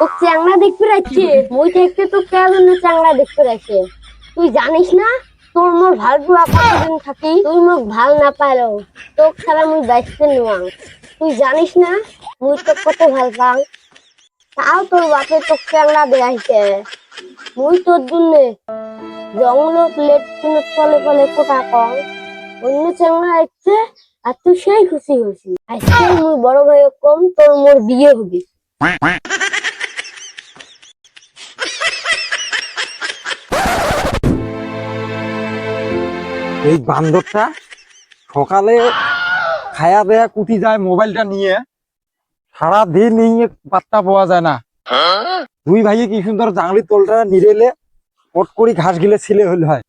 ও চ্যাংড়া দেখতে রাখছে মই তো দেখতে রাখছে তুই জানিস না? তোর মোর ভালো থাকি তুই মোক ভালো না তোক ছাড়া মুই বাইসতে নিবাং তুই জানিস না? মুই তোক কত ভালো পাং তাও তোর বাপে তোক মুই তোর জন্য কোটা কম অন্য চ্যাংড়া আসছে আর তুই সেই খুশি হয়েছি আজকে মুই বড় ভাই কম তোর মোর বিয়ে হবি। এই বান্দরটা সকালে খায়া দেয়া কুটি যায় মোবাইলটা নিয়ে। সারা দিন নিয়ে পাত্তা পাওয়া যায় না। দুই ভাইয়ে কি সুন্দর জাংলি তোলটা নিরেলে পট করি ঘাস গিলে ছিলে হইলে হয়।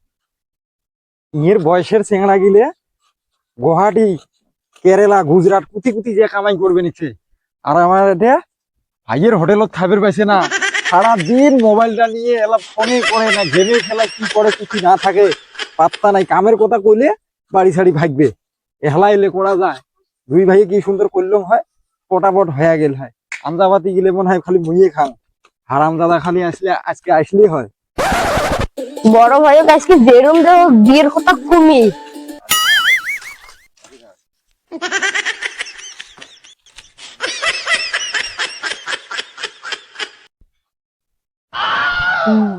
ইয়ের বয়সের চেংড়া গিলে গুয়াহাটি, কেরালা, গুজরাট কুতি কুতি যে কামাই করবে নিচ্ছে। আর আমার এটা ভাইয়ের হোটেলত খাবার পাইছে না। সারাদিন মোবাইলটা নিয়ে এলা ফোনে করে না, গেমে খেলা কি করে কিছু না থাকে, পাত্তা নাই। কামের কথা কইলে বাড়ি ছাড়ি ভাগবে। এহলা এলে করা যায়। দুই ভাইয়ে কি সুন্দর করলম হয়? পটাপট হয়ে গেল হয়। আমদাবাতি গেলে মনে হয় খালি মুইয়ে খাও হারাম দাদা খালি আসলে, আজকে আসলেই হয়। বড় ভাই আজকে দেব বিয়ের কথা কমি।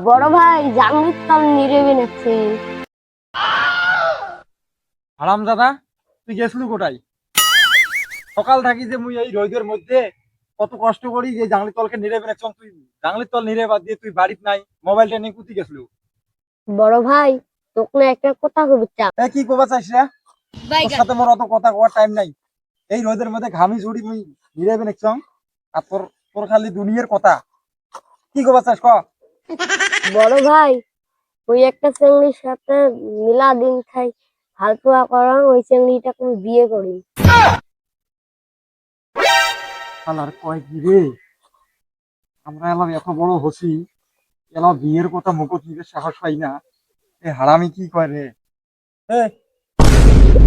বড় ভাই তাল নিরেবে নাচ্ছে হারাম দাদা তুই গেছিলু কোটাই সকাল থাকি যে মুই এই রোদের মধ্যে কত কষ্ট করি যে জাংলি তলকে নিরে বেড়েছ তুই জাংলির তল নিরে বাদ দিয়ে তুই বাড়িতে নাই মোবাইলটা নিয়ে কুতি গেছিলু? বড় ভাই তোকে না একটা কথা কবি চা। এ কি কবা চাইছ রে? তোর সাথে মোর অত কথা কওয়ার টাইম নাই। এই রোদের মধ্যে ঘামি ঝুড়ি মুই নিরে বেড়েছ আর তোর তোর খালি দুনিয়ার কথা। কি কবা চাইছ ক? বড় ভাই ওই একটা চেংড়ির সাথে মিলা দিন খাই হালপুয়া করা ওই চেংড়িটাকে আমি বিয়ে করি শালার কয় কি আমরা এলাম এত বড় হসি এলাম বিয়ের কথা মুখত নিতে সাহস পাই না। এ হারামি কি কয় রে? এ,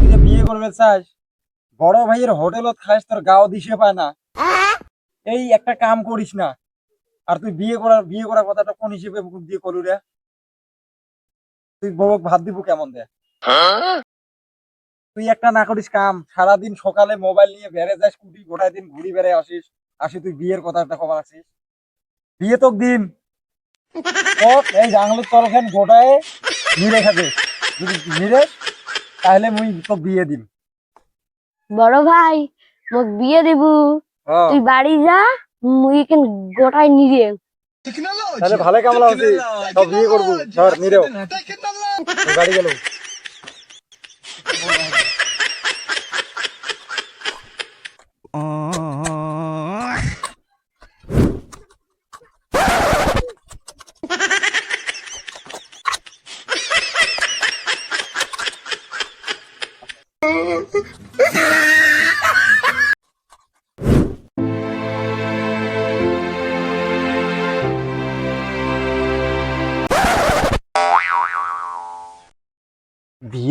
যে বিয়ে করবে চাস বড় ভাইয়ের হোটেলত খাস তোর গাও দিশে পায় না। এই একটা কাম করিস না আর তুই বিয়ে করার বিয়ে করার কথাটা কোন হিসেবে দিয়ে করু রে? তুই বউক ভাত দিব কেমন দে? তুই একটা না করিস কাম সারাদিন সকালে মোবাইল নিয়ে বেড়ে যাস কুটি গোটায় দিন ঘুরি বেড়ে আসিস আসি তুই বিয়ের কথাটা খবর আসিস বিয়ে তোক দিন। এই জাংলের তলখান গোটায় নিরে খাবে। যদি নিরে তাহলে মুই তোক বিয়ে দিন বড় ভাই মোক বিয়ে দেব। তুই বাড়ি যা। মুই কেন গোটাই নিরে। তাহলে ভালো কামলা হচ্ছে সব বিয়ে করব। ধর নিরেও। গাড়ি গেল।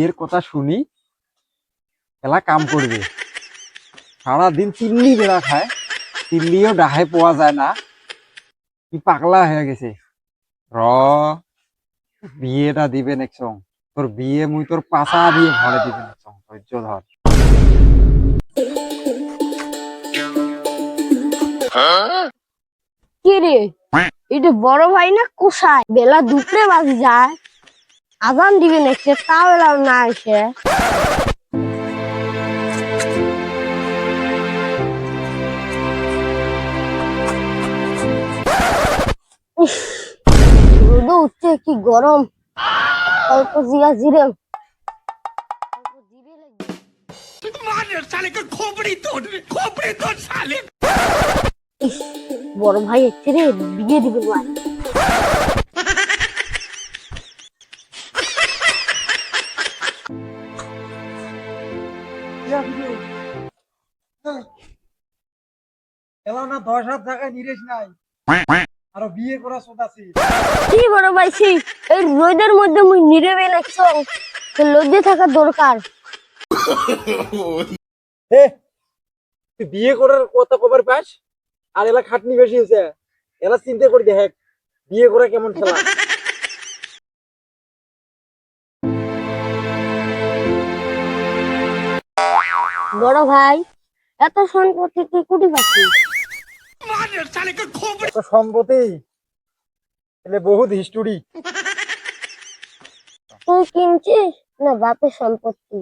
বিয়ের কথা শুনি, এলা কাম করবে। সারাদিন চিল্লি বেড়া খায় চিল্লিও ডাহাই পাওয়া যায় না। কি পাগলা হয়ে গেছে। র বিয়েটা দিবে নেক্সং তোর বিয়ে মুই তোর পাশা দিয়ে ঘরে দিবে নেক্সং ধৈর্য ধর কি রে? এটা বড় ভাই না কোষায়? বেলা দুপুরে বাজে যায়। আজান দিবে নাকি তাও এলাম না ইস, রোদ উঠছে কি গরম। অল্প জিরা জিরে। বড় ভাই এসছে রে বিয়ে দিবে ভাই। দশ হাত টাকায় নিরেশ নাই। আরও বিয়ে করা সোদাছি কি বড় ভাইছি এই রোদের মধ্যে মুই নিরবে লাগছো লজ্জে থাকা দরকার। এ তুই বিয়ে করার কথা কবার পাস? আর এলা খাটনি বেশি হয়েছে। এলা চিন্তা করে দেখ বিয়ে করে কেমন খেলা? বড় ভাই এত সম্পত্তি তুই কুটি পাচ্ছিস? তো সম্পত্তি এলে বহুত হিস্টোরি তুই কিনছিস? না বাপের সম্পত্তি।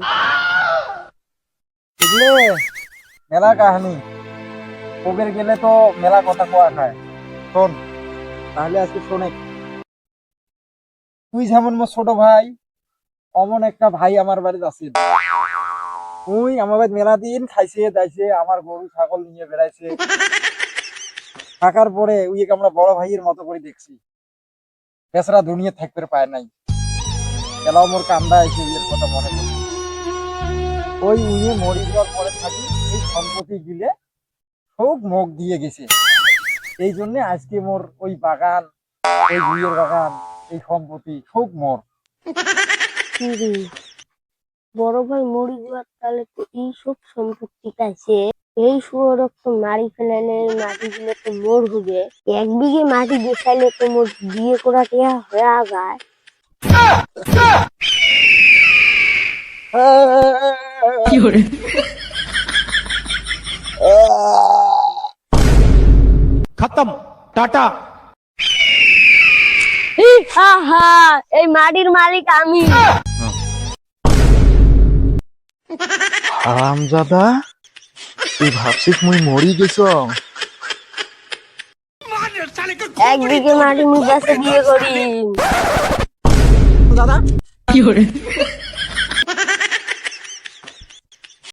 বুঝলে মেলা কাহানি। কবের গেলে তো মেলা কথা কোয়া খায় শোন তাহলে আজকে শোনে। তুই যেমন মোর ছোট ভাই অমন একটা ভাই আমার বাড়িতে আছে। তুই আমার বাড়ি মেলা দিন খাইছে দাইছে আমার গরু ছাগল নিয়ে বেড়াইছে। থাকার পরে উইকে আমরা বড় ভাইয়ের মতো করে দেখছি। বেচারা দুনিয়া থাকতে পায় নাই। এলাও মোর কান্দা এসে বিয়ের কথা মনে পড়ে। ওই উনি মরি যাওয়ার পরে থাকি, এই সম্পত্তি গিলে সব মুখ দিয়ে গেছে। এই জন্য আজকে মোর ওই বাগান এই বিয়ের বাগান, এই সম্পত্তি সব মোর। বড় ভাই মরি যাওয়ার তাহলে তো এই সব সম্পত্তি আছে। এই শুয়োরক মারি ফেলালে মাটিগুলো তো মোর হবে। এক বিঘে মাটি বেসাইলে তো মোর বিয়ে করা টিয়া হয়ে যায় খতম টাটা। এই মাটির মালিক আমি। হারামজাদা তুই ভাবছিস মুই মরি গেছ? এক বিঘে মাটি মুখ গাছে বিয়ে করি। দাদা?